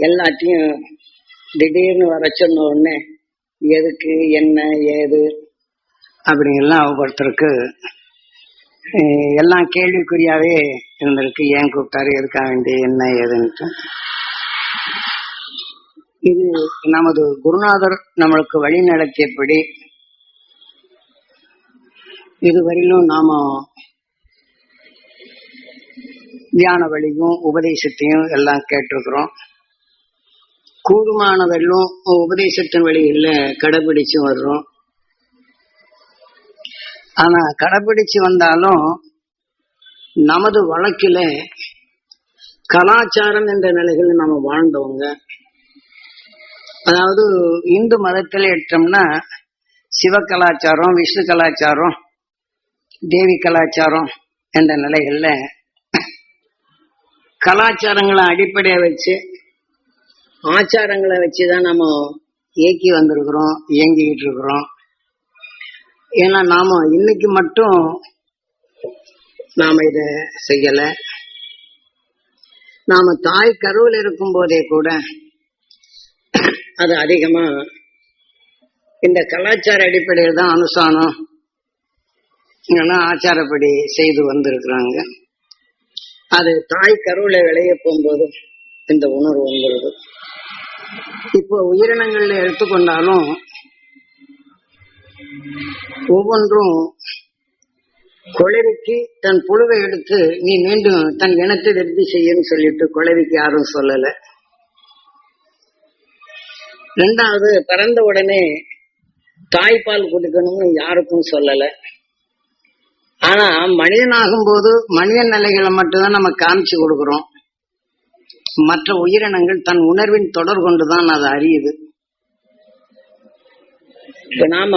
எல்லாத்தையும் திடீர்னு வர சொன்ன உடனே எதுக்கு என்ன ஏது? அப்படிங்கெல்லாம் ஒவ்வொருத்தருக்கு அஹ், எல்லாம் கேள்விக்குறியாவே இருந்திருக்கு. ஏன் கூப்பிட்டாரு? எதுக்காக வேண்டி என்ன ஏதுன்ட்டு. இது நமது குருநாதர் நம்மளுக்கு வழி நடத்தியபடி இதுவரையிலும் நாம தியான வழியும் உபதேசத்தையும் எல்லாம் கேட்டிருக்கிறோம். கூடுமானதெல்லாம் உபதேசத்தின் வழியில கடைபிடிச்சு வர்றோம். ஆனா கடைபிடிச்சு வந்தாலும் நமது வழக்கில கலாச்சாரம் என்ற நிலைகளில் நாம வாழ்ந்தவங்க. அதாவது இந்து மதத்தில் எடுத்தோம்னா சிவ கலாச்சாரம் விஷ்ணு கலாச்சாரம் தேவி கலாச்சாரம் என்ற நிலைகள்ல கலாச்சாரங்களை அடிப்படையாக வச்சு ஆச்சாரங்களை வச்சுதான் நம்ம இயக்கி வந்திருக்கிறோம் இயங்கிக்கிட்டு இருக்கிறோம் ஏன்னா நாம இன்னைக்கு மட்டும் நாம இத செய்யல. நாம தாய் கருவில் இருக்கும் போதே கூட அது அதிகமா இந்த கலாச்சார அடிப்படையில் தான் அனுசானம் இங்கெல்லாம் ஆச்சாரப்படி செய்து வந்திருக்கிறாங்க. அது தாய் கருவில விளைய போகும்போது இந்த உணர்வு வந்துருது இப்போ உயிரினங்கள்ல எடுத்துக்கொண்டாலும் ஒவ்வொன்றும் குளவிக்கு தன் புழுவை எடுத்து நீ மீண்டும் தன் இனத்தை திருப்தி செய்யன்னு சொல்லிட்டு குளவிக்கு யாரும் சொல்லல. ரெண்டாவது பிறந்த உடனே தாய்ப்பால் கொடுக்கணும்னு யாருக்கும் சொல்லல. ஆனா மனிதன் ஆகும்போது மனிதன் நிலைகளை மட்டும்தான் நம்ம காமிச்சு கொடுக்கிறோம். மற்ற உயிரினங்கள் தன் உணர்வின் தொடர் கொண்டுதான் அது அறியுது. நாம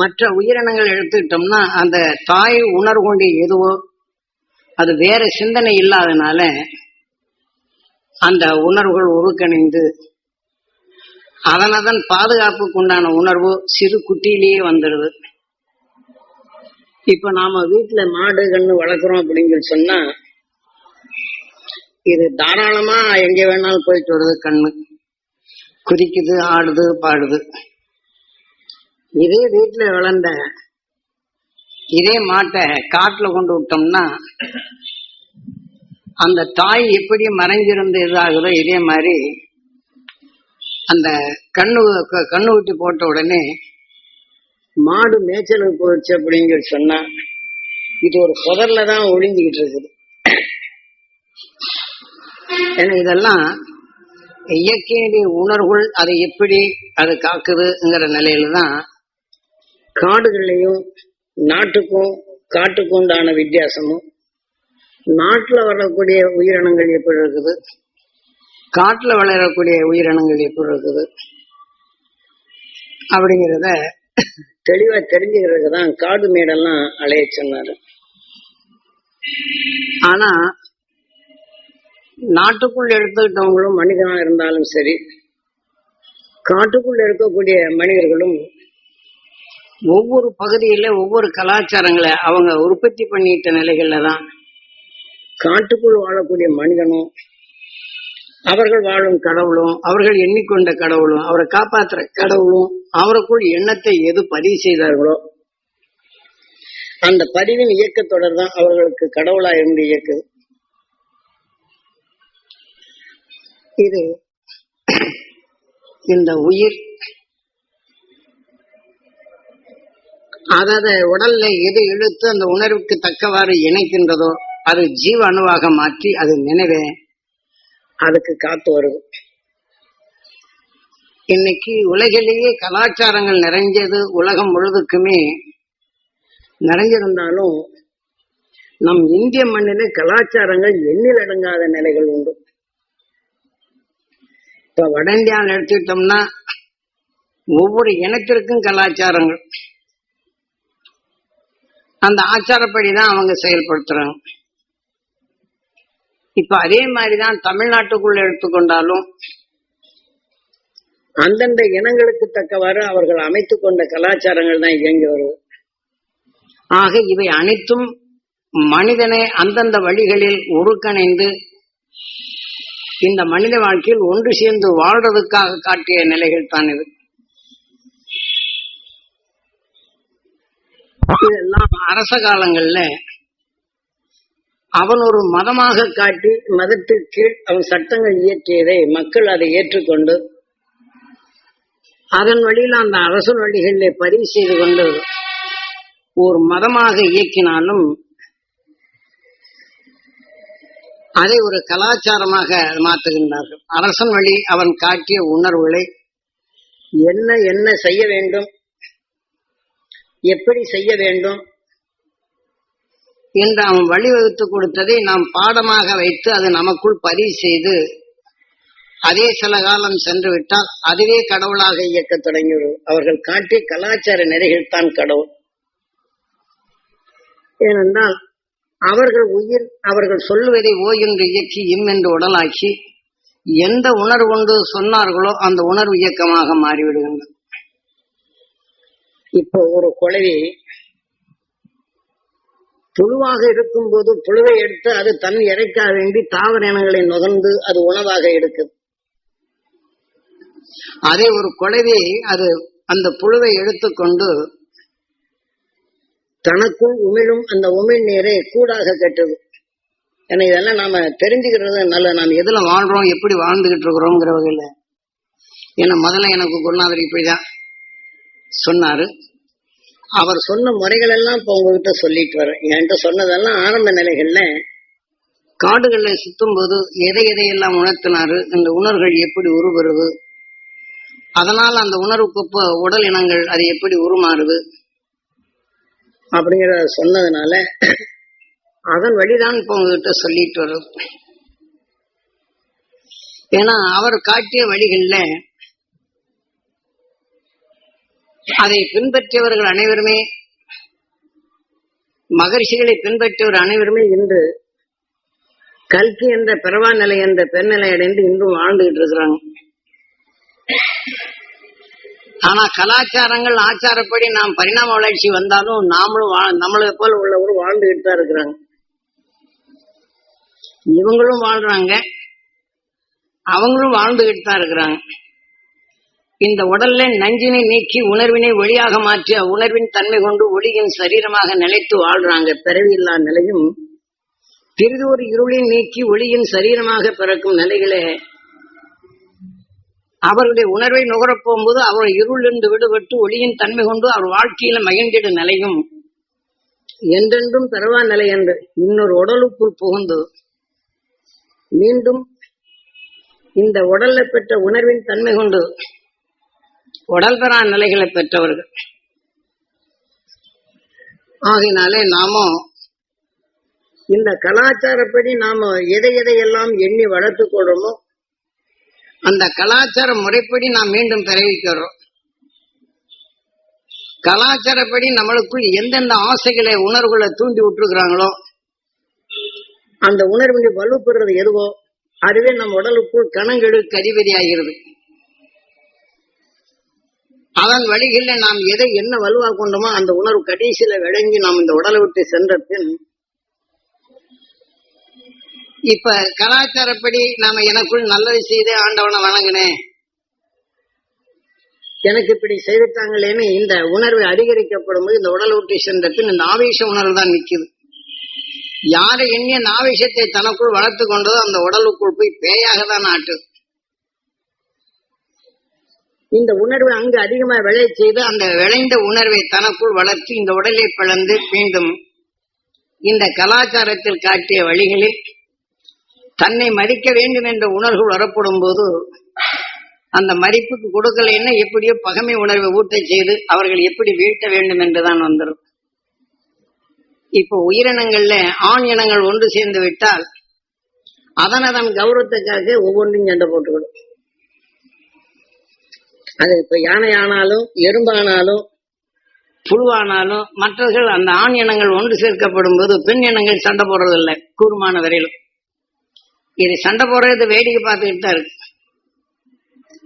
மற்ற உயிரினங்கள் எடுத்துக்கிட்டோம்னா அந்த தாய் உணர்வு கொண்டு எதுவோ அது வேற சிந்தனை இல்லாதனால அந்த உணர்வுகள் உருக்கணிந்து அதனதன் பாதுகாப்புக்கு உண்டான உணர்வு சிறு குட்டியிலேயே வந்துடுது. இப்ப நாம வீட்டுல மாடு கண்ணு வளர்க்குறோம் அப்படின்னு சொன்னா இது தாராளமா எங்க வேணாலும் போயிட்டு வருது கண்ணு. குதிக்குது ஆடுது பாடுது. இதே வீட்டுல வளர்ந்த இதே மாட்டை காட்டுல கொண்டு விட்டோம்னா அந்த தாய் எப்படி மறைஞ்சிருந்து இதாகுதோ இதே மாதிரி அந்த கண்ணு கண்ணு ஊட்டி போட்ட உடனே மாடு மேய்ச்சலுக்கு போயிடுச்சு அப்படின்னு சொல்லி சொன்னா இது ஒரு புதர்ல தான் ஒழிஞ்சுக்கிட்டு இருக்குது. இதெல்லாம் இயற்கையுடைய உணர்வுகள் அதை எப்படி அதை காக்குதுங்கிற நிலையில தான் காடுகள்லையும் நாட்டுக்கும் காட்டுக்கும் உண்டான வித்தியாசமும். நாட்டுல வரக்கூடிய உயிரினங்கள் எப்படி இருக்குது? காட்டுல வளரக்கூடிய உயிரினங்கள் எப்படி இருக்குது? அப்படிங்கிறத தெளிவா தெரிஞ்சுக்கிறதுக்கு தான் காடு மேடெல்லாம் அலைய சொன்னாரு. ஆனா நாட்டுக்குள் எடுத்துக்கிட்டவங்களும் மனிதனாக இருந்தாலும் சரி காட்டுக்குள் இருக்கக்கூடிய மனிதர்களும் ஒவ்வொரு பகுதியில ஒவ்வொரு கலாச்சாரங்களை அவங்க உற்பத்தி பண்ணிட்ட நிலைகள்ல தான் காட்டுக்குள் வாழக்கூடிய மனிதனும் அவர்கள் வாழும் கடவுளும் அவர்கள் எண்ணிக்கொண்ட கடவுளும் அவரை காப்பாற்றுற கடவுளும் அவருக்குள் எண்ணத்தை எது பதிவு செய்தார்களோ அந்த பதிவின் இயக்கத்தொடர் தான் அவர்களுக்கு கடவுளாக இருந்து இயக்குது. இது இந்த உயிர். அதாவது உடல்ல எது இழுத்து அந்த உணர்வுக்கு தக்கவாறு இணைக்கின்றதோ அது ஜீவ அணுவாக மாற்றி அது நினைவே அதுக்கு காத்து வருது. இன்னைக்கு உலகிலேயே கலாச்சாரங்கள் நிறைஞ்சது உலகம் முழுதுக்குமே நிறைஞ்சிருந்தாலும் நம் இந்திய மண்ணிலே கலாச்சாரங்கள் எண்ணில் அடங்காத நிலைகள் உண்டு. இப்ப வட இந்தியாவில் எடுத்துக்கிட்டோம்னா ஒவ்வொரு இனத்திற்கும் கலாச்சாரங்கள். அந்த ஆச்சாரப்படி தான் அவங்க செயல்படுத்துறாங்க. இப்ப அதே மாதிரிதான் தமிழ்நாட்டுக்குள்ள எடுத்துக்கொண்டாலும் அந்தந்த இனங்களுக்கு தக்கவாறு அவர்கள் அமைத்துக் கொண்ட கலாச்சாரங்கள் தான் இயங்கி வருது. ஆக இவை அனைத்தும் மனிதனை அந்தந்த வழிகளில் ஒருங்கிணைந்து இந்த மனித வாழ்க்கையில் ஒன்று சேர்ந்து வாழ்றதுக்காக காட்டிய நிலைகள் தான் இது. இதெல்லாம் அரச காலங்கள்ல அவன் ஒரு மதமாக காட்டி மதத்துக்கு கீழ் அவன் சட்டங்கள் இயற்றியதை மக்கள் அதை ஏற்றுக்கொண்டு அதன் வழியில் அந்த அரசு வழிகளில் பதிவு செய்து கொண்டு ஒரு மதமாக இயக்கினாலும் அதை ஒரு கலாச்சாரமாக மாற்றுகின்றார்கள். அரசன் வழி அவன் காட்டிய உணர்வுகளை என்ன என்ன செய்ய வேண்டும்? எப்படி செய்ய வேண்டும்? என்று அவன் வழிவகுத்து கொடுத்ததை நாம் பாடமாக வைத்து அது நமக்குள் பதிவு செய்து அதே சில காலம் சென்று விட்டால் அதுவே கடவுளாக இயக்க தொடங்கிவிடும். அவர்கள் காட்டிய கலாச்சார நெறிகள் தான் கடவுள். ஏனென்றால் அவர்கள் உயிர் அவர்கள் சொல்லுவதை ஓ என்று இயக்கி இம் என்று உடலாக்கி எந்த உணர்வு கொண்டு சொன்னார்களோ அந்த உணர்வு இயக்கமாக மாறிவிடுகின்றது இப்போ ஒரு குழவி புழுவாக இருக்கும்போது புழுவை எடுத்து அது தன் இறைக்காக வேண்டி தாவர இனங்களை நுகர்ந்து அது உணவாக எடுக்குது. அதே ஒரு குழவி அது அந்த புழுவை எடுத்துக்கொண்டு தனக்குள் உமிழும் அந்த உமிழ் நீரை கூடாக கெட்டது. ஏன்னா இதெல்லாம் நாம தெரிஞ்சுக்கிறது நல்ல நாம் எதுல வாழ்றோம் எப்படி வாழ்ந்துகிட்டு இருக்கிறோங்கிற வகையில. ஏன்னா முதல்ல எனக்கு குருநாதர் இப்படிதான் சொன்னாரு. அவர் சொன்ன முறைகள் எல்லாம் இப்ப உங்ககிட்ட சொல்லிட்டு வரேன். என்கிட்ட சொன்னதெல்லாம் ஆரம்ப நிலைகள்ல காடுகளை சுத்தும் போது எதை எதையெல்லாம் உணர்த்தினாரு இந்த உணர்வுகள் எப்படி உருவருது அதனால் அந்த உணர்வுக்கு உடல் இனங்கள் அது எப்படி உருமாறுது அப்படிங்கிறத சொன்னதுனால அதன் வழிதான் இப்போ உங்ககிட்ட சொல்லிட்டு வரும். ஏன்னா அவர் காட்டிய வழிகள்ல அதை பின்பற்றியவர்கள் அனைவருமே மகர்ஷிகளை பின்பற்றியவர் அனைவருமே இன்று கல்கி என்ற பிறவா நிலை என்ற பெருநிலை அடைந்து இன்றும் வாழ்ந்துகிட்டு இருக்கிறாங்க. ஆனா கலாச்சாரங்கள் ஆச்சாரப்படி நாம் பரிணாம வளர்ச்சி வந்தாலும் நாமளும் நம்மளை போல உள்ளவரும் வாழ்ந்துகிட்டு தான் இருக்கிறாங்க. இவங்களும் வாழ்றாங்க. அவங்களும் வாழ்ந்துகிட்டு தான் இருக்கிறாங்க. இந்த உடல்ல நஞ்சினை நீக்கி உணர்வினை ஒளியாக மாற்றி உணர்வின் தன்மை கொண்டு ஒளியின் சரீரமாக நிலைத்து வாழ்றாங்க. பிறவியில்லா நிலையும் பெரிதோர் ஒரு நீக்கி ஒளியின் சரீரமாக பிறக்கும் நிலைகளே அவருடைய உணர்வை நுகரப் போகும்போது அவர் இருளிருந்து விடுபட்டு ஒளியின் தன்மை கொண்டு அவர் வாழ்க்கையில மகிழ்ந்திட நிலையும். என்றென்றும் பெறவா நிலை என்று இன்னொரு உடலுக்குள் புகுந்து மீண்டும் இந்த உடல்ல பெற்ற உணர்வின் தன்மை கொண்டு உடல் பெறா நிலைகளை பெற்றவர்கள். ஆகையினாலே நாமும் இந்த கலாச்சாரப்படி நாம எதை எதையெல்லாம் எண்ணி வளர்த்துக் கொள்றோமோ அந்த கலாச்சார முறைப்படி நாம் மீண்டும் பிறவிக்கிறோம் கலாச்சாரப்படி நம்மளுக்குள் எந்தெந்த ஆசைகளை உணர்வுகளை தூண்டி விட்டுருக்கிறாங்களோ அந்த உணர்வினை வலுப்பெறுறது எதுவோ அதுவே நம் உடலுக்குள் கணங்கெடு கதிபதி ஆகிறது அதன் வழிகளில் நாம் எதை என்ன வலுவா கொண்டோமோ அந்த உணர்வு கடைசியில விளங்கி நாம் இந்த உடலை விட்டு சென்ற பின் இப்ப கலாச்சாரப்படி நாம எனக்குள் நல்லது செய்து ஆண்டவனை வணங்கினேன் எனக்கு இப்படி செய்துட்டாங்களேன்னு இந்த உணர்வு அதிகரிக்கப்படும் போது இந்த உடல் ஊட்டி சென்ற இந்த ஆவேச உணர்வு தான் நிக்குது. யாரை எண்ணிய அந்த ஆவேசத்தை தனக்குள் வளர்த்து கொண்டதோ அந்த உடலுக்குள் போய் பேயாக தான் ஆட்டுது. இந்த உணர்வு அங்கு அதிகமா விளை செய்து அந்த விளைந்த உணர்வை தனக்குள் வளர்த்து இந்த உடலை பிளந்து மீண்டும் இந்த கலாச்சாரத்தில் காட்டிய வழிகளில் தன்னை மதிக்க வேண்டும் என்ற உணர்வு வரப்படும் போது அந்த மதிப்புக்கு கொடுக்கலைன்னா எப்படியோ பகமை உணர்வை ஊட்ட செய்து அவர்கள் எப்படி வீழ்த்த வேண்டும் என்றுதான் வந்துடும் இப்போ உயிரினங்கள்ல ஆண் இனங்கள் ஒன்று சேர்ந்து விட்டால் அதன் அதன் கௌரவத்துக்காக ஒவ்வொன்றையும் சண்டை போட்டுக்கிடும் அது இப்ப யானை ஆனாலும் எறும்பானாலும் புழுவானாலும் மற்றவர்கள் அந்த ஆண் இனங்கள் ஒன்று சேர்க்கப்படும் போது பெண் இனங்கள் சண்டை போடுறதில்லை கூர்மான வரையிலும். இது சண்டை போடுறது வேடிக்கை பார்த்துக்கிட்டு தான் இருக்கு.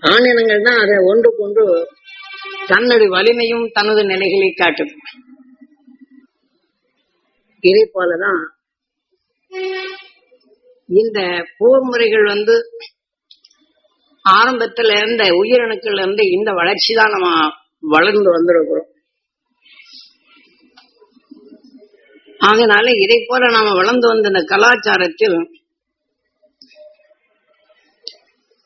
ஆண் தான் அதை ஒன்று கொண்டு தன்னுடைய வலிமையும் தனது நிலைகளை காட்டும். இதே போலதான் இந்த போர் முறைகள் வந்து ஆரம்பத்துல இருந்த உயிரணுக்கள் இருந்து இந்த வளர்ச்சி தான் நம்ம வளர்ந்து வந்திருக்கிறோம். அதனால இதை போல நாம வளர்ந்து வந்த இந்த கலாச்சாரத்தில்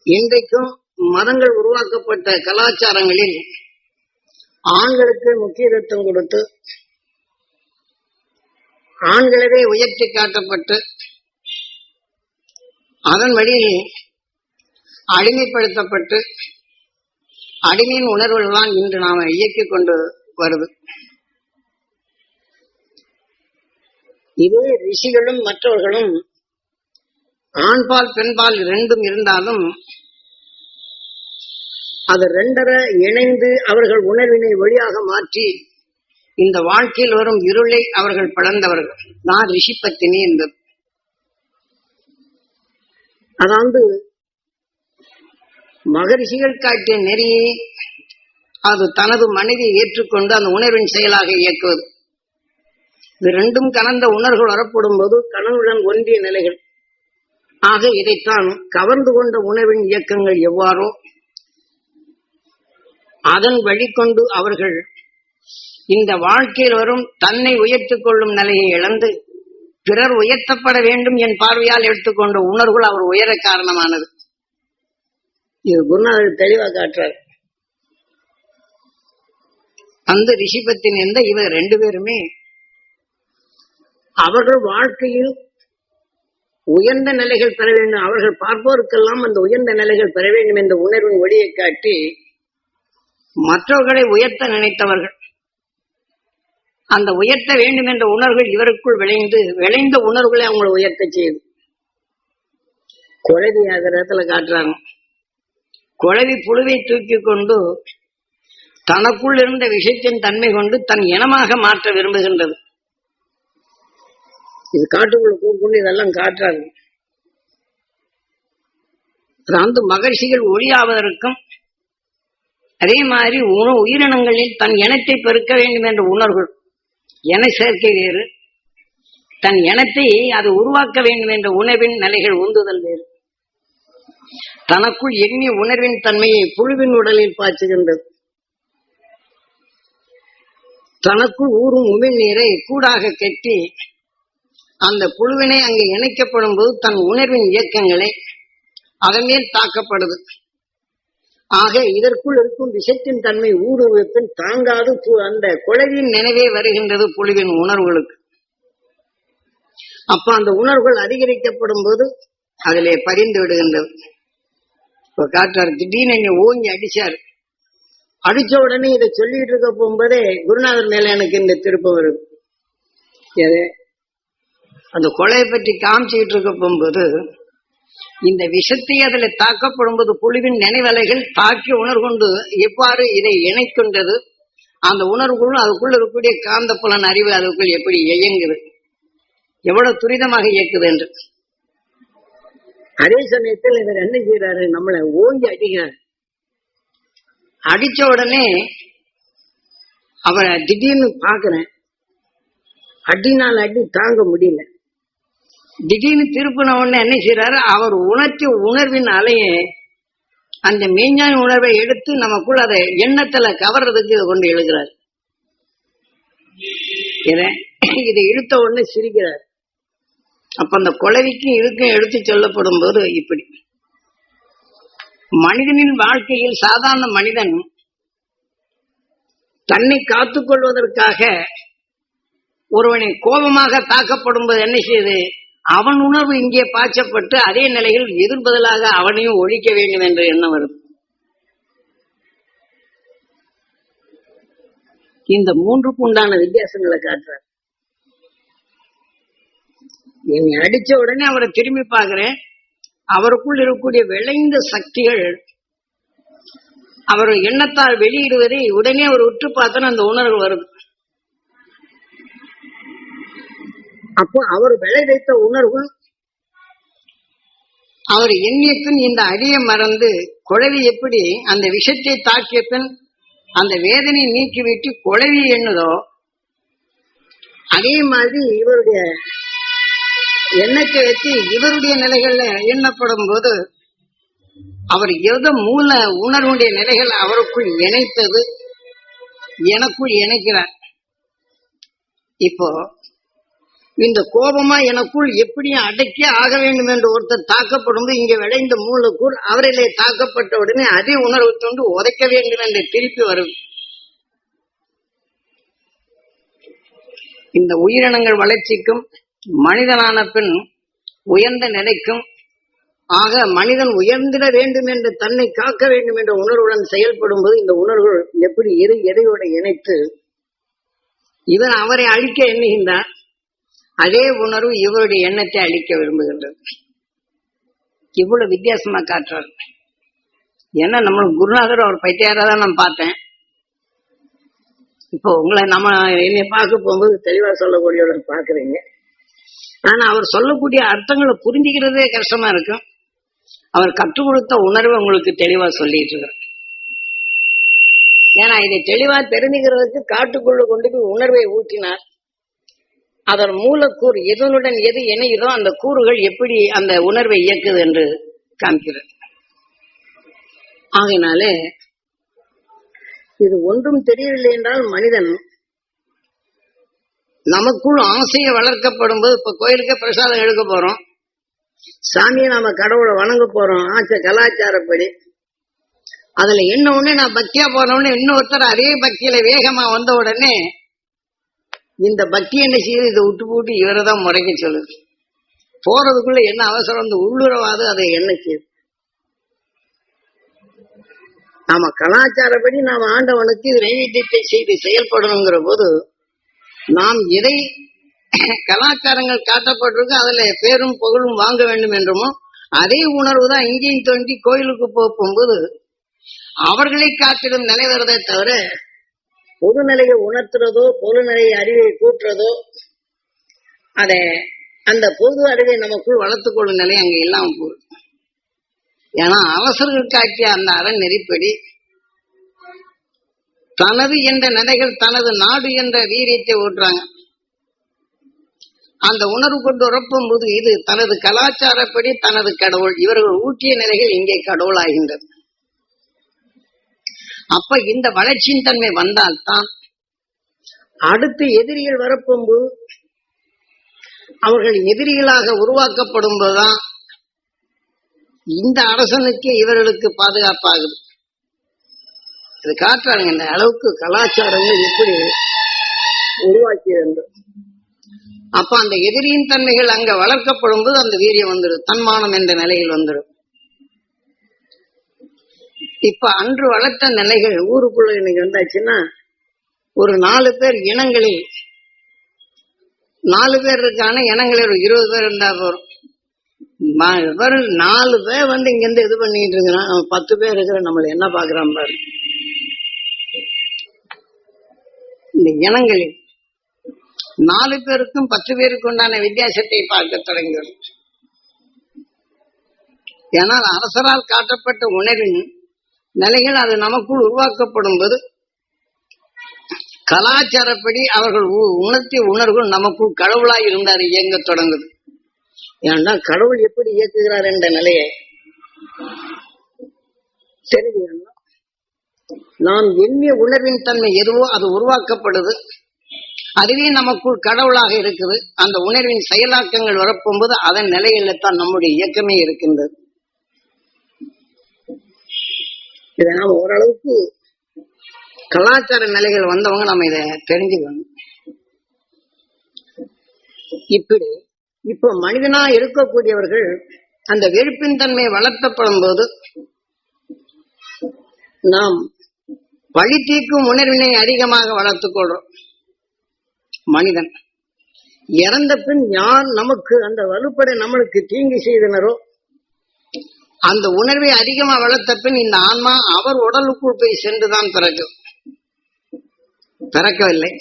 இன்றைக்கும் மதங்கள் உருவாக்கப்பட்ட கலாச்சாரங்களில் ஆண்களுக்கு முக்கியத்துவம் கொடுத்து ஆண்களவே உயர்த்தி காட்டப்பட்டு அதன் வழியில் அடிமைப்படுத்தப்பட்டு அடிமையின் உணர்வுகள் தான் இன்று நாம இயக்கிக் கொண்டு வருது. இதே ரிஷிகளும் மற்றவர்களும் ஆண்பால் பெண்பால் ரெண்டும் இருந்தாலும் அது ரெண்டரை இணைந்து அவர்கள் உணர்வினை வழியாக மாற்றி இந்த வாழ்க்கையில் வரும் இருளை அவர்கள் பிளந்தவர்கள். நான் ரிஷிபத்தினி என்பது. அதாவது மகரிஷிகள் காட்டிய நெறியை அது தனது மனைவியை ஏற்றுக்கொண்டு அந்த உணர்வின் செயலாக இயக்குவது. இது ரெண்டும் கலந்த உணர்வுகள் வரப்படும் போது கனவுடன் ஒன்றிய நிலைகள். ஆக இதைத்தான் கவர்ந்து கொண்ட உணர்வின் இயக்கங்கள் எவ்வாறோ அதன் வழிகொண்டு அவர்கள் இந்த வாழ்க்கையில் வரும் தன்னை உயர்த்திக் கொள்ளும் நிலையை இழந்து பிறர் உயர்த்தப்பட வேண்டும் என் பார்வையால் எடுத்துக்கொண்ட உணர்வுகள் அவர் உயர காரணமானது. இது குருநாதர் தெளிவா காட்டுறார். அந்த ரிஷிபத்தின் எந்த இவர் ரெண்டு பேருமே அவர்கள் வாழ்க்கையில் உயர்ந்த நிலைகள் பெற வேண்டும். அவர்கள் பார்ப்போருக்கெல்லாம் அந்த உயர்ந்த நிலைகள் பெற வேண்டும் என்ற உணர்வின் ஒளியை காட்டி மற்றவர்களை உயர்த்த நினைத்தவர்கள். அந்த உயர்த்த வேண்டும் என்ற உணர்வுகள் இவருக்குள் விளைந்து விளைந்த உணர்வுகளை அவங்களை உயர்த்த செய்யுது. குழவி ஆகிறதுல காட்டுறாங்க. குழவி புழுவை தூக்கி கொண்டு தனக்குள் இருந்த விஷயத்தின் தன்மை கொண்டு தன் இனமாக மாற்ற விரும்புகின்றது. இது காட்டுக்குள்ள கூறுக்குள்ள இதெல்லாம் காட்டுறாங்க. அதாவது மகர்ஷிகள் ஒளியாவதற்கும் அதே மாதிரி உண உயிரினங்களில் தன் இனத்தை பெருக்க வேண்டும் என்ற உணர்வு என சேர்க்கை வேறு தன் இனத்தை அது உருவாக்க வேண்டும் என்ற உணர்வின் நிலைகள் உந்துதல் வேறு. தனக்குள் எண்ணி உணர்வின் தன்மையை புழுவின் உடலில் பாய்ச்சுகின்றது. தனக்குள் ஊறும் உமிழ் நீரை கூடாக கட்டி அந்த புழுவினை அங்கு இணைக்கப்படும் போது தன் உணர்வின் இயக்கங்களை அதன் மேல் தாக்கப்படுது. ஆக இதற்குள் இருக்கும் விஷத்தின் தன்மை ஊடுருவத்தின் தாங்காது அந்த குழவின் நினைவே வருகின்றது புழுவின் உணர்வுகளுக்கு. அப்ப அந்த உணர்வுகள் அதிகரிக்கப்படும் போது அதிலே பதிந்து விடுகின்றது. இப்ப காட்டுறாரு திடீர்னு என்னை ஓங்கி அடிச்சாரு. அடிச்ச உடனே இதை சொல்லிட்டு இருக்க போகும்போதே குருநாதர் மேல எனக்கு இந்த திருப்பம் வருது. அந்த கொலையை பற்றி காமிச்சுக்கிட்டு இருக்க போகும்போது இந்த விஷத்தை அதுல தாக்கப்படும் போது புழுவின் நினைவலைகள் தாக்கி உணர்கொண்டு எவ்வாறு இதை இணைக்கின்றது அந்த உணர்வுகளும் அதுக்குள்ள இருக்கக்கூடிய காந்த புலன் அறிவு அதுக்குள் எப்படி இயங்குது எவ்வளவு துரிதமாக இயக்குது என்று. அதே சமயத்தில் இவர் என்ன செய்யறாரு நம்மளை ஓங்கி அடிக்கிறார். அடிச்ச உடனே அவரை திடீர்னு பாக்குறேன் அடினால் அடி தாங்க முடியல. திடீர்னு திருப்பின உடனே என்ன செய்யறாரு அவர் உணர்ச்சி உணர்வின் அலையை அந்த மெய்ஞான உணர்வை எடுத்து நமக்குள்ள அதை எண்ணத்துல கவர்றதுக்கு கொண்டு எழுதுறாரு. இதை இதை இழுத்த உடனே சிரிக்கிறார். அப்ப அந்த குழவிக்கும் இதுக்கும் எடுத்து சொல்லப்படும் போது இப்படி. மனிதனின் வாழ்க்கையில் சாதாரண மனிதன் தன்னை காத்துக்கொள்வதற்காக ஒருவனை கோபமாக தாக்கப்படும் போது என்ன செய்யுது அவன் உணர்வு இங்கே பாய்ச்சப்பட்டு அதே நிலையில் எதிர்பதலாக அவனையும் ஒழிக்க வேண்டும் என்ற எண்ணம் வரும். இந்த மூன்றுக்கு உண்டான வித்தியாசங்களை காட்டுறார். என்னை அடிச்ச உடனே அவரை திரும்பி பார்க்கிறேன். அவருக்குள் இருக்கக்கூடிய விளைந்த சக்திகள் அவர் எண்ணத்தால் வெளியிடுவதை உடனே அவர் உற்று பார்த்தோன்னு அந்த உணர்வு வருது. அப்போ அவர் விளைவித்த உணர்வு? அவர் எண்ணிய பின் இந்த அடிய மறந்து குழவி எப்படி அந்த விஷத்தை தாக்கிய பின் அந்த வேதனை நீக்கிவிட்டு குழவி எண்ணுதோ அதே மாதிரி இவருடைய எண்ணத்தை வச்சு இவருடைய நிலைகள்ல எண்ணப்படும் போது அவர் எத மூல உணர்வுடைய நிலைகள் அவருக்குள் இணைத்தது எனக்குள் இணைக்கிறார். இப்போ இந்த கோபமா எனக்குள் எப்படியும் அடக்கி ஆக வேண்டும் என்று ஒருத்தர் தாக்கப்படும் இங்க விளைந்த மூலக்கூர் அவரிலே தாக்கப்பட்ட உடனே அதே உணர்வு தொண்டு உதைக்க வேண்டும் என்று திருப்பி வரும். இந்த உயிரினங்கள் வளர்ச்சிக்கும் மனிதனான பின் உயர்ந்த நிலைக்கும் ஆக மனிதன் உயர்ந்திட வேண்டும் என்று தன்னை காக்க வேண்டும் என்ற உணர்வுடன் செயல்படும் போது இந்த உணர்வுகள் எப்படி எரி எதையோட இணைத்து இவன் அவரை அழிக்க எண்ணுகின்றார் அதே உணர்வு இவருடைய எண்ணத்தை அழிக்க விரும்புகின்றது. இவ்வளவு வித்தியாசமா காட்டுறாரு. ஏன்னா நம்ம குருநாதர் அவர் பைத்தியாரா தான் நான் பார்த்தேன். இப்போ உங்களை நம்ம என்னை பார்க்க போகும்போது தெளிவா சொல்லக்கூடியவர் பாக்குறீங்க ஆனா அவர் சொல்லக்கூடிய அர்த்தங்களை புரிஞ்சுக்கிறதே கஷ்டமா இருக்கும். அவர் கற்றுக் கொடுத்த உணர்வை உங்களுக்கு தெளிவா சொல்லிட்டு இருக்கார் ஏன்னா இதை தெளிவா தெரிஞ்சுக்கிறதுக்கு காட்டுக்குள்ள கொண்டு போய் உணர்வை ஊட்டினார். அதன் மூலக்கூறு எதனுடன் எது இணையுதோ அந்த கூறுகள் எப்படி அந்த உணர்வை இயக்குது என்று காமிக்கிறது ஆகினாலே இது ஒன்றும் தெரியவில்லை என்றால் மனிதன் நமக்குள் ஆசையை வளர்க்கப்படும் போது இப்ப கோயிலுக்கு பிரசாதம் எடுக்க போறோம். சாமியை நாம கடவுளை வணங்க போறோம். ஆச்ச கலாச்சாரப்படி. அதுல என்ன உடனே நான் பக்தியா போன உடனே இன்னொருத்தர் அதே பக்தியில வேகமா வந்த உடனே இந்த பக்தி என்ன செய்யுது இதை விட்டு போட்டு இவரை தான் முறைக்க சொல்லுது. போறதுக்குள்ள என்ன அவசரம்? இந்த உள்ளுறவாது அதை என்ன செய்யுது நாம கலாச்சாரப்படி நாம் ஆண்டவனுக்கு நைவேத்தியத்தை செய்து செயல்படணுங்கிற போது நாம் எதை கலாச்சாரங்கள் காட்டப்பட்டிருக்கு அதுல பேரும் புகழும் வாங்க வேண்டும் என்றுமோ அதே உணர்வு தான் இங்கேயும் தோண்டி கோயிலுக்கு போகும்போது அவர்களை காட்டிடும் நிலை வருதே தவிர பொதுநிலையை உணர்த்துறதோ பொதுநிலையை அறிவை கூட்டுறதோ அதை அந்த பொது அறிவை நமக்குள் வளர்த்துக் கொள்ளும் நிலை அங்க இல்லாம போகுது. ஏன்னா அவசர்கள் காட்டிய அந்த அரண் நெறிப்படி தனது என்ற நிலைகள் தனது நாடு என்ற வீரியத்தை ஓட்டுறாங்க. அந்த உணர்வு கொண்டு உறப்பும் போது இது தனது கலாச்சாரப்படி தனது கடவுள் இவர்கள் ஊட்டிய நிலைகள் இங்கே கடவுளாகின்றது. அப்ப இந்த வளர்ச்சியின் தன்மை வந்தால்தான். அடுத்து எதிரிகள் வரப்போம்போது அவர்கள் எதிரிகளாக உருவாக்கப்படும் போதுதான் இந்த அரசனுக்கு இவர்களுக்கு பாதுகாப்பாகுது. இது காட்டுறாங்க இந்த அளவுக்கு கலாச்சாரங்கள் எப்படி உருவாக்கி வேண்டும் அப்ப அந்த எதிரியின் தன்மைகள் அங்க வளர்க்கப்படும் போது அந்த வீரியம் வந்துடும் தன்மானம் என்ற நிலையில் வந்துடும் இப்ப அன்று வளர்த்த நிலைகள் ஊருக்குள்ள இன்னைக்கு வந்தாச்சுன்னா ஒரு நாலு பேர் இனங்களில் நாலு பேர் இருக்கான இனங்களில் ஒரு இருபது பேர் இருந்தா போறோம். வெறும் நாலு பேர் வந்து இங்க இருந்து இது பண்ணிட்டு இருக்கிறான் பத்து பேர் இருக்கிற நம்மள என்ன பாக்குறான் பாரு. இந்த இனங்களில் நாலு பேருக்கும் பத்து பேருக்கு உண்டான வித்தியாசத்தை பார்க்க தொடங்கியது ஏனால் அரசரால் காட்டப்பட்ட உணர்வின் நிலைகள் அது நமக்குள் உருவாக்கப்படும் போது கலாச்சாரப்படி அவர்கள் உ- உணர்த்திய உணர்வுகள் நமக்குள் கடவுளாய் இருந்தார் இயங்க தொடங்குது. ஏன்னா கடவுள் எப்படி இயக்குகிறார் என்ற நிலையை தெரிஞ்சுக்கணும் நாம் எண்ணிய உணர்வின் தன்மை எதுவோ அது உருவாக்கப்படுது. அதுவே நமக்குள் கடவுளாக இருக்குது. அந்த உணர்வின் செயலாக்கங்கள் வரப்போகும்போது அதன் நிலையில தான் நம்முடைய இயக்கமே இருக்கின்றது. இதை நாம ஓரளவுக்கு கலாச்சார நிலைகள் வந்தவங்க நம்ம இதை தெரிஞ்சுக்கணும். இப்படி இப்போ மனிதனா இருக்கக்கூடியவர்கள் அந்த வெறுப்பின் தன்மை வளர்த்தப்படும் போது நாம் பழி தீர்க்கும் உணர்வினை அதிகமாக வளர்த்துக் கொள்றோம். மனிதன் இறந்த பின் யார் நமக்கு அந்த வலுப்படை நம்மளுக்கு தீங்கு செய்தனரோ அந்த உணர்வை அதிகமா வளர்த்த பின் இந்த ஆன்மா அவர் உடலுக்குள் போய் சென்றுதான் பிறக்கும் பிறக்கவில்லை.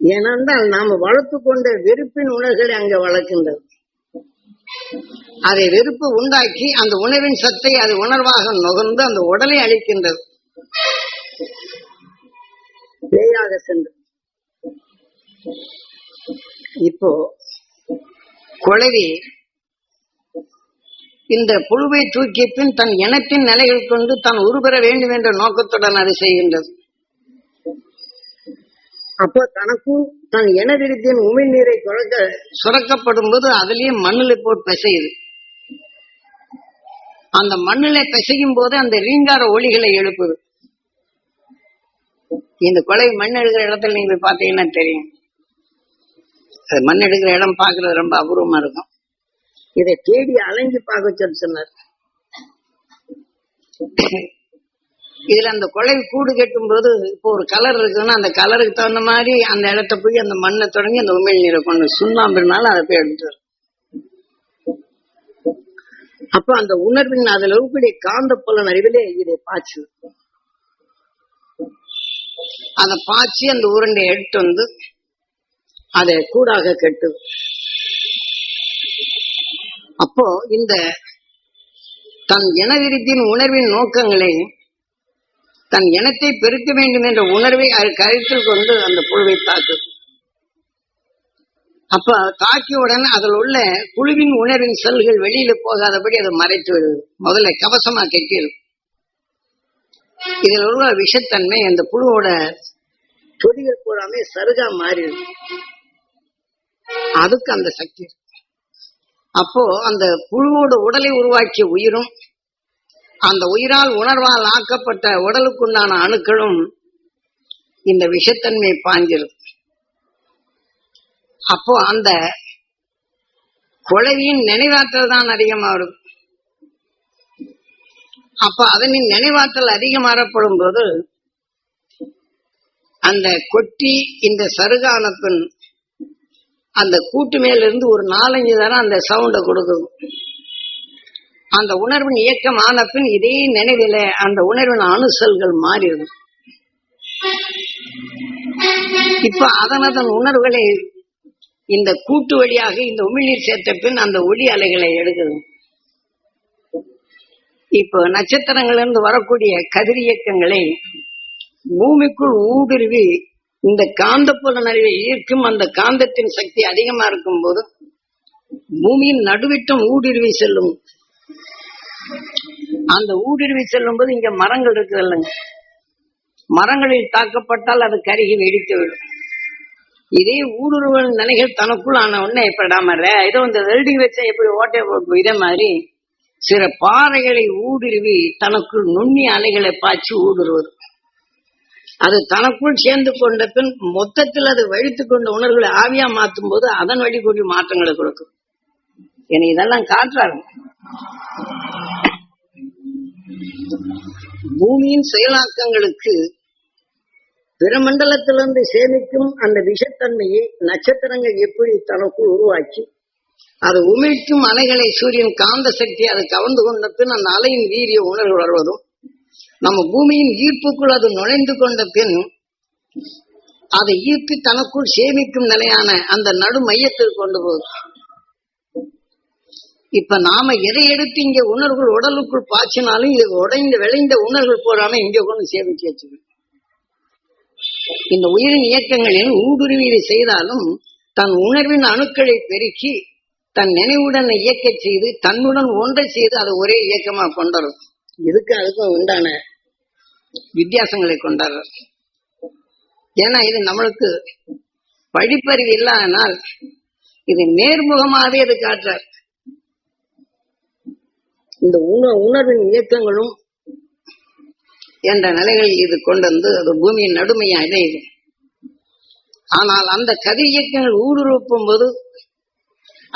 ஏனென்றால் நாம வளர்த்து கொண்ட வெறுப்பின் உணர்வுகளை அங்க வளர்க்கின்றது அதை வெறுப்பு உண்டாக்கி அந்த உணவின் சத்தை அது உணர்வாக நுகர்ந்து அந்த உடலை அழிக்கின்றது. பேயாக சென்று. இப்போ குழவி இந்த புழுவை தூக்கிய பின் தன் இனத்தின் நிலைகள் கொண்டு தான் உருபெற வேண்டும் என்ற நோக்கத்துடன் அது செய்கின்றது. அப்போ தனக்கும் தன் இனவிருத்தின் உமிழ்நீரை குறைக்க சுரக்கப்படும் போது அதுலயே மண்ணில் போட்டு பிசையுது. அந்த மண்ணில பிசையும் போது அந்த ரீங்கார ஒளிகளை எழுப்புது. இந்த கொலை மண் எடுக்கிற இடத்துல நீங்க பாத்தீங்கன்னா தெரியும். அது மண் எடுக்கிற இடம் பாக்குறது ரொம்ப அபூர்வமா இருக்கும். இதை தேடி அலைஞ்சு பார்க்க சொல்லி சொன்னார். இதுல அந்த கொலை கூடு கட்டும் போது இப்போ ஒரு கலர் இருக்குன்னா அந்த கலருக்கு தகுந்த மாதிரி அந்த இடத்த போய் அந்த மண்ணை தொடங்கி அந்த உமிழ் நீரை கொண்டு சுண்ணாம்புனால அதை போய் எடுத்துரு அப்ப அந்த உணர்வின் அதுல இருக்கக்கூடிய காந்த புலன் அறிவிலே இதை பாய்ச்சு அதை பாய்ச்சி அந்த உருண்டை எடுத்து வந்து அதை கூடாக கெட்டு அப்போ இந்த தன் இனவிருத்தின் உணர்வின் நோக்கங்களை தன் இனத்தை பெருக்க வேண்டும் என்ற உணர்வை கருத்தில் கொண்டு அந்த புழுவை தாக்குது. அப்ப தாக்கியவுடன் அதில் உள்ள குழுவின் உணர்வின் செல்கள் வெளியில போகாதபடி அதை மறைத்து விடுது. முதல்ல கவசமா கட்டிடும் இதில் உள்ள விஷத்தன்மை அந்த புழுவோட தொடிகள் பூராமே சருகா மாறிடுது. அதுக்கு அந்த சக்தி இருக்கு. அப்போ அந்த புழுவோட உடலை உருவாக்கிய உயிரும் அந்த உயிரால் உணர்வால் ஆக்கப்பட்ட உடலுக்குண்டான அணுக்களும் இந்த விஷத்தன்மை பாஞ்சிருக்கும் அப்போ அந்த குழவியின் நினைவாற்றல் தான் அதிகமாகும் அப்ப அதனின் நினைவாற்றல் அதிகமாறப்படும் போது அந்த கொட்டி இந்த சருகான பின் அந்த கூட்டு மேல இருந்து ஒரு நாலஞ்சு தரம் அந்த சவுண்டை கொடுக்கும் அந்த உணர்வின் இயக்கம் ஆன பின் இதே நினைவில அந்த உணர்வின் அணுசல்கள் மாறிடும் இப்ப அதன் அதன் உணர்வுகளை இந்த கூட்டு வழியாக இந்த உமிழ்நீர் சேர்த்த பின் அந்த ஒளி அலைகளை எடுக்குது. இப்போ நட்சத்திரங்களிலிருந்து வரக்கூடிய கதிரியக்கங்களை பூமிக்குள் ஊடுருவி இந்த காந்தப்புல நிறைவை ஈர்க்கும் அந்த காந்தத்தின் சக்தி அதிகமா இருக்கும் போது பூமியின் நடுவிட்டம் ஊடுருவி செல்லும். அந்த ஊடுருவி செல்லும் போது இங்க மரங்கள் இருக்குது இல்லைங்க. மரங்களில் தாக்கப்பட்டால் அது கருகி வெடித்து விடும். இதே ஊடுருவல் நிலைகள் தனக்குள் ஆன உடனே எப்படாம இதோ இந்த வெல்டிங் வச்சா எப்படி ஓட்டை போட்டு இதே மாதிரி சில பாறைகளை ஊடுருவி தனக்குள் நுண்ணி அலைகளை பாய்ச்சி ஊடுருவது. அது தனக்குள் சேர்ந்து கொண்ட பின் மொத்தத்தில் அது வழித்து கொண்ட உணர்வுகளை ஆவியா மாற்றும் போது அதன் வழி கூடிய மாற்றங்களை கொடுக்கும். என இதெல்லாம் காற்றாரு பூமியின் செயலாக்கங்களுக்கு பிரமண்டலத்திலிருந்து சேமிக்கும் அந்த விஷத்தன்மையை நட்சத்திரங்கள் எப்படி தனக்குள் உருவாக்கி அது உமிழ்க்கும் அலைகளை சூரியன் காந்த சக்தி அதை கவர்ந்து கொண்ட பின் அந்த அலையின் வீரிய உணர்வு வருவதும் நம்ம பூமியின் ஈர்ப்புக்குள் அது நுழைந்து கொண்ட பின் அதை ஈர்த்து தனக்குள் சேமிக்கும் நிலையான அந்த நடு மையத்தில் கொண்டு போகுது. இப்ப நாம எதை எடுத்து இங்க உணர்வுகள் உடலுக்குள் பாய்ச்சினாலும் இது உடைந்து விளைந்த உணர்வுகள் போறாம இங்க கொண்டு சேமிச்சு வச்சுக்கணும். இந்த உயிரின் இயக்கங்களில் ஊடுருவீடு செய்தாலும் தன் உணர்வின் அணுக்களை பெருக்கி தன் நினைவுடன் இயக்க செய்து தன்னுடன் ஒன்றை செய்து அதை ஒரே இயக்கமா கொண்டரும். இதுக்கு அதுக்கும் உண்டான வித்தியாசங்களை கொண்டாடுற ஏன்னா இது நம்மளுக்கு படிப்பறிவு இல்லாதனால் இது நேர்முகமாகவே இது காட்டுறார். இந்த உண உணர்வின் இயக்கங்களும் என்ற நிலைகளில் இது கொண்டு வந்து அது பூமியின் நடுமையா இணையுது. ஆனால் அந்த கதி இயக்கங்கள் ஊடுருவும் போது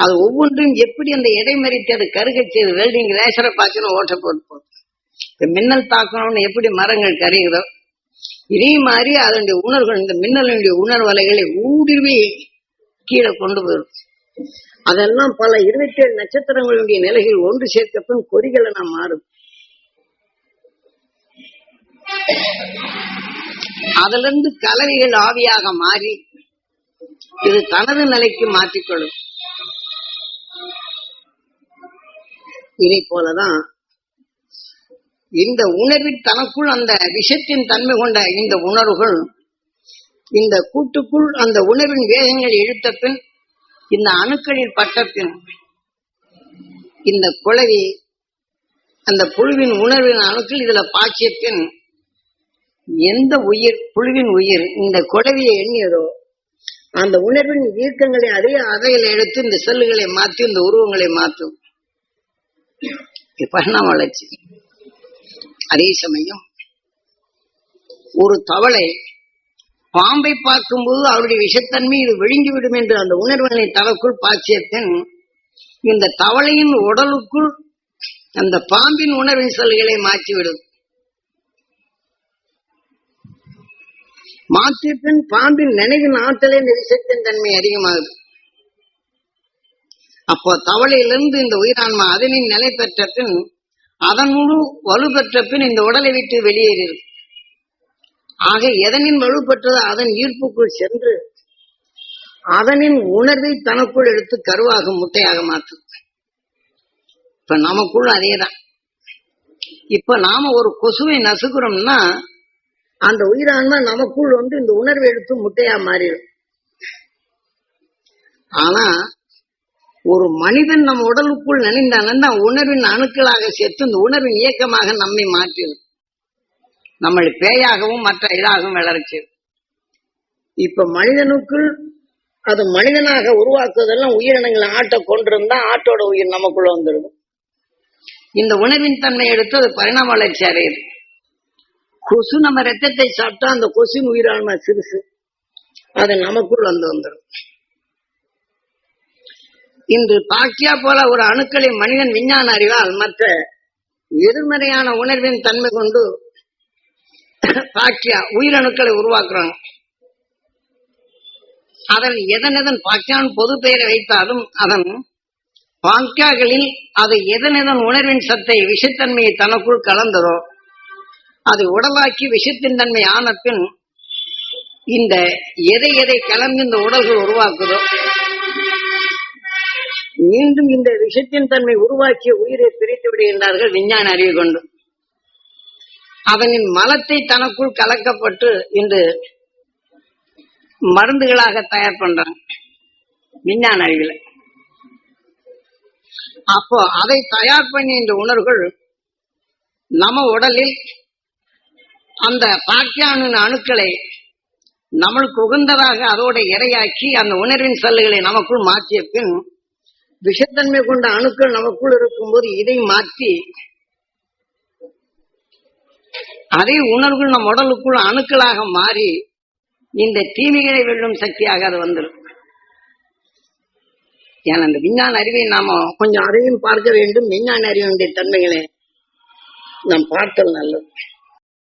அது ஒவ்வொன்றையும் எப்படி அந்த இடைமறித்து அது கருகச் செய்து வெல்டிங் ரேசரை பார்க்கணும் ஓட்ட போட்டு போகுது. இந்த மின்னல் தாக்கணும்னு எப்படி மரங்கள் கரையுதோ இதே மாதிரி அதனுடைய உணர்வுகள் இந்த மின்னலுடைய உணர்வலைகளை ஊடுருவி கீழே கொண்டு போயிடும் அதெல்லாம் பல இருபத்தி ஏழு நட்சத்திரங்களுடைய நிலைகள் ஒன்று சேர்க்கப்படும் பின் கொடிகளை நான் மாறும். அதுல இருந்து கலவைகள் ஆவியாக மாறி இது தனது நிலைக்கு மாற்றிக்கொள்ளும். இதை போலதான் இந்த உணர்வில் தனக்குள் அந்த விஷத்தின் தன்மை கொண்ட இந்த உணர்வுகள் இந்த கூட்டுக்குள் அந்த உணர்வின் வேகங்கள் இழுத்த பின் இந்த அணுக்களில் பட்ட பின் இந்த குளவி அந்த புழுவின் உணர்வின் அணுக்கள் இதுல பாய்ச்சியத்தின் எந்த உயிர் புழுவின் உயிர் இந்த குளவியை எண்ணியதோ அந்த உணர்வின் இயக்கங்களை அதே அறையில் எடுத்து இந்த செல்லுகளை மாற்றி இந்த உருவங்களை மாற்றும். பரிணாம வளர்ச்சி? அதே சமயம் ஒரு தவளை பாம்பை பார்க்கும்போது அவருடைய விஷத்தன்மை இது விழுங்கிவிடும் என்று அந்த உணர்வினை தவக்குள் பாய்ச்சியத்தின் இந்த தவளையின் உடலுக்குள் அந்த பாம்பின் உணர்வின் செல்களை மாற்றிவிடும். மாற்றிய பின் பாம்பின் நினைவின் ஆற்றலே இந்த விஷத்தின் தன்மை அதிகமாகுது. அப்போ தவளையிலிருந்து இந்த உயிரான்மா அதனின் நிலை பெற்ற பின் அதன் முழு வலு பெற்ற பின் இந்த உடலை விட்டு வெளியேறியது ஆக எதனின் வலு பெற்றதோ அதன் ஈர்ப்புக்குள் சென்று அதனின் உணர்வை தனக்குள் எடுத்து கருவாக முட்டையாக மாற்று. இப்ப நமக்குள் அதேதான். இப்ப நாம ஒரு கொசுவை நசுக்கிறோம்னா அந்த உயிரான்மா நமக்குள் வந்து இந்த உணர்வை எடுத்து முட்டையா மாறிடும். ஆனா ஒரு மனிதன் நம்ம உடலுக்குள் நினைந்தானே உணர்வின் அணுக்களாக சேர்த்து இந்த உணர்வின் இயக்கமாக நம்மை மாற்றிடும் நம்மளை பேயாகவும் மற்ற இதாகவும் வளர்ச்சி இப்ப மனிதனுக்குள் அது மனிதனாக உருவாக்குவதெல்லாம் உயிரினங்களை ஆட்டை கொண்டிருந்தா ஆட்டோட உயிர் நமக்குள்ள வந்துடும் இந்த உணவின் தன்மை எடுத்து அது பரிணாம வளர்ச்சி அடையுது. கொசு நம்ம ரத்தத்தை சாப்பிட்டா அந்த கொசுவின் உயிரான சிறுசு. அது நமக்குள் வந்து வந்துடும். இன்று பாக்கியா போல ஒரு அணுக்களை மனிதன் விஞ்ஞான அறிவால் மற்ற எதிர்மறையான உணர்வின் தன்மை கொண்டு பாக்கியா உயிரணுக்களை உருவாக்குறாங்க அதன் எதன் எதன் பாக்கியான் பொது பெயரை வைத்தாலும் அதன் பாக்கியாக்களில் அது எதன் எதன் உணர்வின் சத்தை விஷத்தன்மையை தனக்குள் கலந்ததோ அதை உடலாக்கி விஷத்தின் தன்மை ஆன பின் இந்த எதை எதை கலந்து இந்த உடல்கள் உருவாக்குதோ மீண்டும் இந்த விஷத்தின் தன்மை உருவாக்கிய உயிரை பிரித்து விடுகின்றார்கள் விஞ்ஞான அறிவு கொண்டு. அதனின் மலத்தை தனக்குள் கலக்கப்பட்டு இன்று மருந்துகளாக தயார் பண்றாங்க விஞ்ஞான அறிவில் அப்போ அதை தயார் பண்ணி இந்த உணர்வுகள் நம்ம உடலில் அந்த பாக்கியானின் அணுக்களை நம்மளுக்கு உகந்ததாக அதோட இரையாக்கி அந்த உணர்வின் செல்லுகளை நமக்குள் மாற்றிய பின் விஷத்தன்மை கொண்ட அணுக்கள் நமக்குள் இருக்கும்போது இதை மாற்றி அதே உணர்வுகள் நம் உடலுக்குள் அணுக்களாக மாறி இந்த தீமைகளை வெல்லும் சக்தியாக அது வந்துடும் ஏன்னா இந்த விஞ்ஞான அறிவை நாம கொஞ்சம் அதையும் பார்க்க வேண்டும். விஞ்ஞான அறிவினுடைய தன்மைகளை நாம் பார்த்தல் நல்லது.